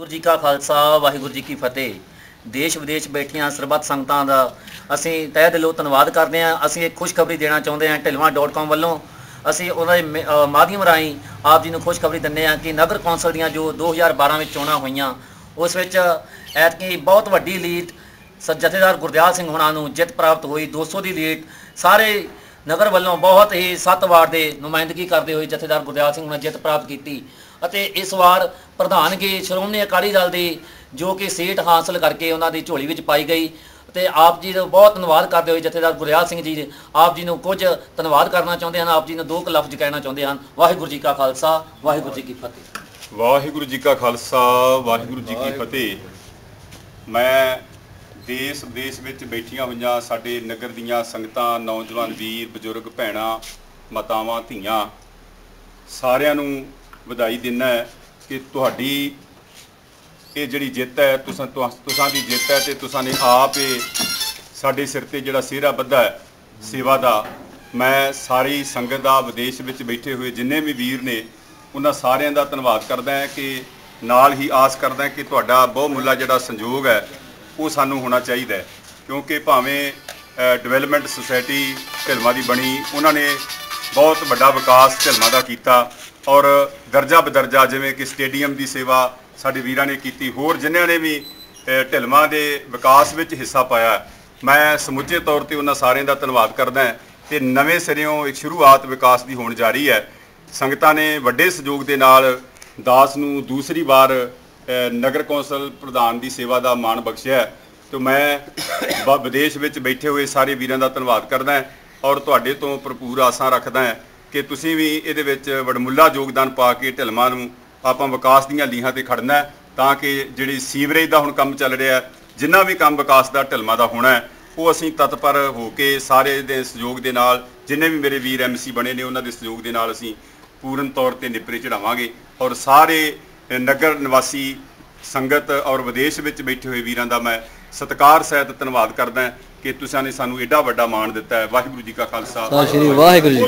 ਗੁਰੂ ਜੀ ਕਾ ਖਾਲਸਾ, ਵਾਹਿਗੁਰੂ ਜੀ ਕੀ ਫਤਿਹ। ਦੇਸ਼ ਵਿਦੇਸ਼ ਬੈਠੀਆਂ ਸਰਬੱਤ ਸੰਗਤਾਂ ਦਾ ਅਸੀਂ ਤਹਿ ਦਿਲੋਂ ਧੰਨਵਾਦ ਕਰਦੇ ਹਾਂ। ਅਸੀਂ ਇੱਕ ਖੁਸ਼ਖਬਰੀ ਦੇਣਾ ਚਾਹੁੰਦੇ ਹਾਂ ਢਿਲਵਾਂ.com ਵੱਲੋਂ। ਅਸੀਂ ਉਹਨਾਂ ਦੇ ਮਾਧਿਅਮ ਰਾਹੀਂ ਆਪ ਜੀ ਨੂੰ ਖੁਸ਼ਖਬਰੀ ਦਿੰਦੇ ਹਾਂ ਕਿ ਨਗਰ ਕੌਂਸਲ ਦੀਆਂ ਜੋ 2012 ਵਿੱਚ ਚੋਣਾਂ ਹੋਈਆਂ, ਉਸ ਵਿੱਚ ਐਤਕੀ ਬਹੁਤ ਵੱਡੀ ਲੀਡ ਸ ਜਥੇਦਾਰ ਗੁਰਦਿਆਲ ਸਿੰਘ ਹੁਣਾਂ ਨੂੰ ਜਿੱਤ ਪ੍ਰਾਪਤ ਹੋਈ। 200 ਦੀ ਲੀਡ ਸਾਰੇ ਨਗਰ ਵੱਲੋਂ ਬਹੁਤ ਹੀ ਸੱਤ ਵਾਰਡ ਦੇ ਨੁਮਾਇੰਦਗੀ ਕਰਦੇ ਹੋਏ ਜਥੇਦਾਰ ਗੁਰਦਿਆਲ ਸਿੰਘ ਨੇ ਜਿੱਤ ਪ੍ਰਾਪਤ ਕੀਤੀ ਅਤੇ ਇਸ ਵਾਰ ਪ੍ਰਧਾਨਗੀ ਸ਼੍ਰੋਮਣੀ ਅਕਾਲੀ ਦਲ ਦੀ ਜੋ ਕਿ ਸੀਟ ਹਾਸਲ ਕਰਕੇ ਉਹਨਾਂ ਦੀ ਝੋਲੀ ਵਿੱਚ ਪਾਈ ਗਈ ਤੇ ਆਪ ਜੀ ਦਾ ਬਹੁਤ ਧੰਨਵਾਦ ਕਰਦੇ ਹੋਏ ਜਥੇਦਾਰ ਗੁਰਦਿਆਲ ਸਿੰਘ ਜੀ ਆਪ ਜੀ ਨੂੰ ਕੁਝ ਧੰਨਵਾਦ ਕਰਨਾ ਚਾਹੁੰਦੇ ਹਨ ਆਪ ਜੀ ਨੂੰ ਦੋ ਕੁ ਲਫ਼ਜ਼ ਕਹਿਣਾ ਚਾਹੁੰਦੇ ਹਨ ਵਾਹਿਗੁਰੂ ਜੀ ਕਾ ਖਾਲਸਾ ਵਾਹਿਗੁਰੂ ਜੀ ਕੀ ਫਤਿਹ। ਵਾਹਿਗੁਰੂ ਜੀ ਕਾ ਖਾਲਸਾ ਵਾਹਿਗੁਰੂ ਜੀ ਕੀ ਫਤਿਹ। ਮੈਂ ਦੇਸ਼ ਵਿਦੇਸ਼ ਵਿੱਚ ਬੈਠੀਆਂ ਹੋਈਆਂ ਸਾਡੇ ਨਗਰ ਦੀਆਂ ਸੰਗਤਾਂ, ਨੌਜਵਾਨ ਵੀਰ, ਬਜ਼ੁਰਗ, ਭੈਣਾਂ, ਮਾਤਾਵਾਂ, ਧੀਆਂ, ਸਾਰਿਆਂ ਨੂੰ ਵਧਾਈ ਦਿੰਦਾ ਕਿ ਤੁਹਾਡੀ ਇਹ ਜਿਹੜੀ ਜਿੱਤ ਹੈ, ਤੁਸਾਂ ਤੁਸਾਂ ਦੀ ਜਿੱਤ ਹੈ ਤੇ ਤੁਸਾਂ ਨੇ ਆਪ ਇਹ ਸਾਡੇ ਸਿਰ ਤੇ ਜਿਹੜਾ ਸਿਹਰਾ ਬੱਧਾ ਹੈ, ਸੇਵਾ ਦਾ, ਮੈਂ ਸਾਰੀ ਸੰਗਤ ਦਾ ਵਿਦੇਸ਼ ਵਿੱਚ ਬੈਠੇ ਹੋਏ ਜਿੰਨੇ ਵੀ ਵੀਰ ਨੇ, ਉਹਨਾਂ ਸਾਰਿਆਂ ਦਾ ਧੰਨਵਾਦ ਕਰਦਾ ਹਾਂ ਕਿ ਨਾਲ ਹੀ ਆਸ ਕਰਦਾ ਕਿ ਤੁਹਾਡਾ ਬਹੁਮੁੱਲਾ ਜਿਹੜਾ ਸੰਯੋਗ ਹੈ ਉਹ ਸਾਨੂੰ ਹੋਣਾ ਚਾਹੀਦਾ ਹੈ ਕਿਉਂਕਿ ਭਾਵੇਂ ਡਿਵੈਲਪਮੈਂਟ ਸੁਸਾਇਟੀ ਢਿਲਮਾ ਦੀ ਬਣੀ ਉਹਨਾਂ ਨੇ ਬਹੁਤ ਵੱਡਾ ਵਿਕਾਸ ਢਿਲਮਾ ਦਾ ਕੀਤਾ ਔਰ ਦਰਜਾ ਬਦਰਜਾ ਜਿਵੇਂ ਕਿ ਸਟੇਡੀਅਮ ਦੀ ਸੇਵਾ ਸਾਡੇ ਵੀਰਾਂ ਨੇ ਕੀਤੀ ਹੋਰ ਜਿਨ੍ਹਾਂ ਨੇ ਵੀ ਅ, ਦੇ ਵਿਕਾਸ ਵਿੱਚ ਹਿੱਸਾ ਪਾਇਆ। ਮੈਂ ਸਮੁੱਚੇ ਤੌਰ ਤੇ ਉਹਨਾਂ ਸਾਰਿਆਂ ਦਾ ਧੰਨਵਾਦ ਕਰਦਾ ਹਾਂ ਤੇ ਨਵੇਂ ਸਿਰਿਓਂ ਇੱਕ ਸ਼ੁਰੂਆਤ ਵਿਕਾਸ ਦੀ ਹੋਣ ਜਾ ਰਹੀ ਹੈ। ਸੰਗਤਾਂ ਨੇ ਵੱਡੇ ਸਹਿਯੋਗ ਦੇ ਨਾਲ ਦਾਸ ਨੂੰ ਦੂਸਰੀ ਵਾਰ ਨਗਰ ਕੌਂਸਲ ਪ੍ਰਧਾਨ ਦੀ ਸੇਵਾ ਦਾ ਮਾਣ ਬਖਸ਼ਿਆ ਹੈ। ਤੇ ਮੈਂ ਬ- ਵਿਦੇਸ਼ ਵਿੱਚ ਬੈਠੇ ਹੋਏ ਸਾਰੇ ਵੀਰਾਂ ਦਾ ਧੰਨਵਾਦ ਕਰਦਾ ਹਾਂ ਔਰ ਤੁਹਾਡੇ ਤੋਂ ਭਰਪੂਰ ਆਸਾਂ ਰੱਖਦਾ ਹਾਂ ਕਿ ਤੁਸੀਂ ਵੀ ਇਹਦੇ ਵਿੱਚ ਵਡਮੁੱਲਾ ਯੋਗਦਾਨ ਪਾ ਕੇ ਢਿਲਮਾਂ ਨੂੰ ਆਪਾਂ ਵਿਕਾਸ ਦੀਆਂ ਲੀਹਾਂ ਤੇ ਖੜਨਾ ਤਾਂ ਕਿ ਜਿਹੜੀ ਸੀਵਰੇਜ ਦਾ ਹੁਣ ਕੰਮ ਚੱਲ ਰਿਹਾ ਜਿੰਨਾ ਵੀ ਕੰਮ ਵਿਕਾਸ ਦਾ ਢਿਲਮਾਂ ਦਾ ਹੋਣਾ ਉਹ ਅਸੀਂ ਤਤਪਰ ਹੋ ਕੇ ਸਾਰੇ ਦੇ ਸਹਿਯੋਗ ਦੇ ਨਾਲ, ਜਿੰਨੇ ਵੀ ਮੇਰੇ ਵੀਰ ਐਮਸੀ ਬਣੇ ਨੇ, ਉਹਨਾਂ ਦੇ ਸਹਿਯੋਗ ਦੇ ਨਾਲ ਅਸੀਂ ਪੂਰਨ ਤੌਰ ਤੇ ਨਿਪਰੇ ਚੜਾਵਾਂਗੇ ਔਰ ਸਾਰੇ ਨਗਰ ਨਿਵਾਸੀ ਸੰਗਤ ਔਰ ਵਿਦੇਸ਼ ਵਿੱਚ ਬੈਠੇ ਹੋਏ ਵੀਰਾਂ ਦਾ ਮੈਂ ਸਤਿਕਾਰ ਸਹਿਤ ਧੰਨਵਾਦ ਕਰਦਾ ਕਿ ਤੁਸੀਂ ਨੇ ਸਾਨੂੰ ਏਡਾ ਵੱਡਾ ਮਾਣ ਦਿੱਤਾ ਹੈ। ਵਾਹਿਗੁਰੂ ਜੀ ਕਾ ਖਾਲਸਾ। ਸਤਿ ਸ਼੍ਰੀ ਵਾਹਿਗੁਰੂ ਜੀ